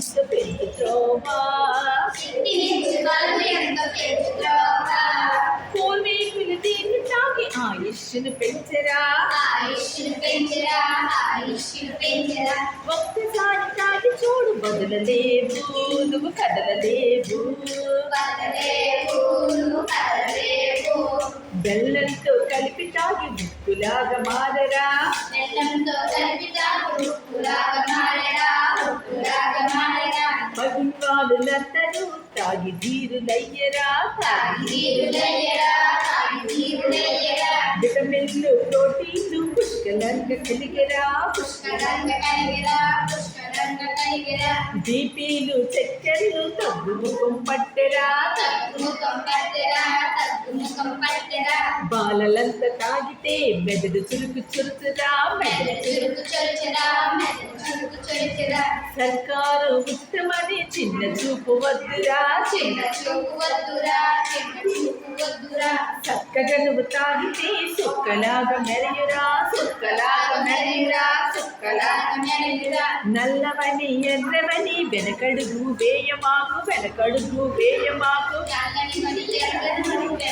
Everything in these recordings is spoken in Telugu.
ఎంత పెద్ద ద్రోహ పూర్వీకులు దీన్ని తాగి ఆయుష్ను పెంచరా. ఆయుష్ను పెంచరా ఆయుష్ను పెంచరా. ఒక్కసారి తాగి చూడు బదులలేవు నువ్వు కదలలేవు బెల్లంతో కలిపి తాగి ఉప్పులాగా మారరా. బెల్లంతో కలిపి తాగి ఉప్పులాగా మారరా. ఉప్పులాగా మారడా నత్తలు తాగి వీరులయ్యరా విటమిన్లు ప్రోటీన్లు పుష్కలంగా కలిగరా కలిగిరా పుష్కలంగా కలిగిరా బీపీలు చక్కెరలు తగ్గుముఖం పట్టెరా తగ్గుముఖం బాలలంతా తాగితే మెదడు చురుకు చురుకురా మెడ మెదడు చురుకు చొరచరా మెడ చురుకు చొరచరా సర్కారు ఉత్తమని చిన్న చూపు వద్దురా. చిన్న చూపు వద్దురా చిన్న చూపు వద్దురా. చక్కగా నువ్వు తాగితే సుక్కలాగా మెరయురా సుక్కలాగా మెరయురా సుక్కలాగా కలాగ మెరయురా. నల్లవని ఎర్రవని వెనకడుగు వేయమాకు వెనకడుగు వేయమాకు. నల్లని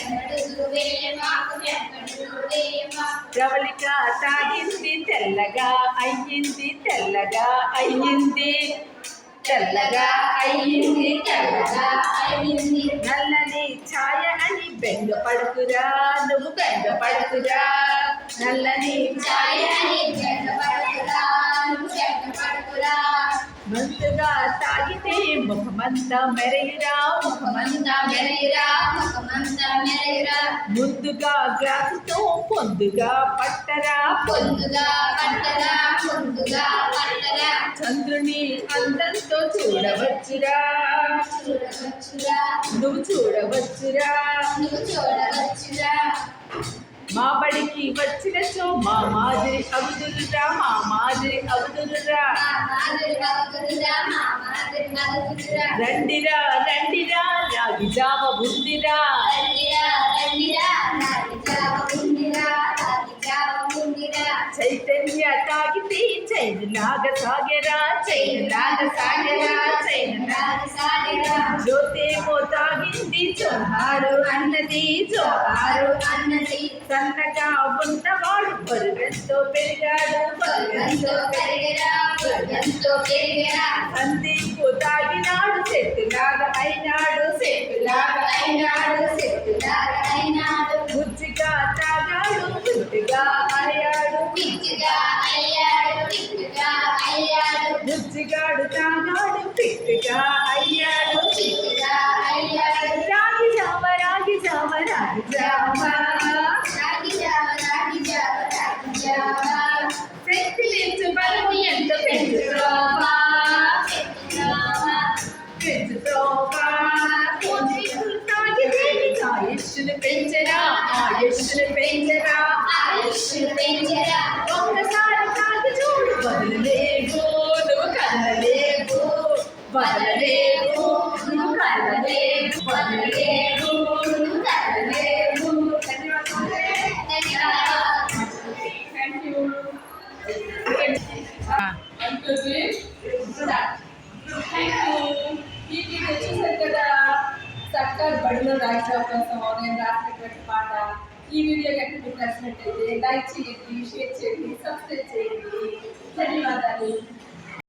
ప్రవళిక తాగింది తెల్లగా అయ్యింది తెల్లగా అయ్యింది. తెల్లగా అయ్యింది తెల్లగా అయ్యింది. నల్లని ఛాయ అని బెంగ పడుకురా నువ్వు బెంగ పడుకురా. నల్లని ఛాయ ఛాయని జగపడుకురా మందుగా తాగితే ముఖమంతా మెరయురా ముఖమంతా మెరయురా ముఖమంతా మెరయురా. ముందుగా గ్లాసుతో పొందుగా పట్టరా పొందుగా పట్టరా పొందుగా పట్టరా. చంద్రుని అందంతో చూడవచ్చురా. చూడవచ్చురా. నువ్వు చూడవచ్చురా. నువ్వు చూడవచ్చురా. మా బడికి వచ్చినచో మా మాదిరి అబుదులురా మా మాదిరి అబుదులురా మా మాదిరి భక్తులురా రండిరా రండిరా రాగి జావ ఉందిరా. చైతన్య నాగ సాగరా సాగెరా నాగ సాగరా చైనులాగా నాగ సాగరా జ్యోతేమో తాగింది జోహారు అన్నది జోహారు అన్నది. సన్నగా ఉన్నవాడు పరుగంతో పెరిగాడు స్వర్గంతో పరుగంతో పెరిగిరా స్వర్గంతో పెరిగిరా సందీపు తాగినాడు చెట్టులాగా అయినాడు చెట్టులాగా అయినాడు. తాగాడు అయ్యాడు పిచ్చిగా అయ్యాడు రాగి జావ రాగి జావ రాగి జావ రాగి జావ రాగి జావ రాగి జావ శక్తి బలము ఎంత ఆయుష్ను పెంచరా ఆయుష్ను పెంచరా ఆయుష్ పెంచరా ఒక్కసారి వదలలేవు నువ్వు కదలలేవు వదలలేవు నువ్వు కదలలేవు సర్కార్ బడిలో కోసం నేను రాసినటువంటి పాట ఈ వీడియో కనుక మీకు లైక్ చేయండి షేర్ చేయండి సబ్స్క్రైబ్ చేయండి ధన్యవాదాలు.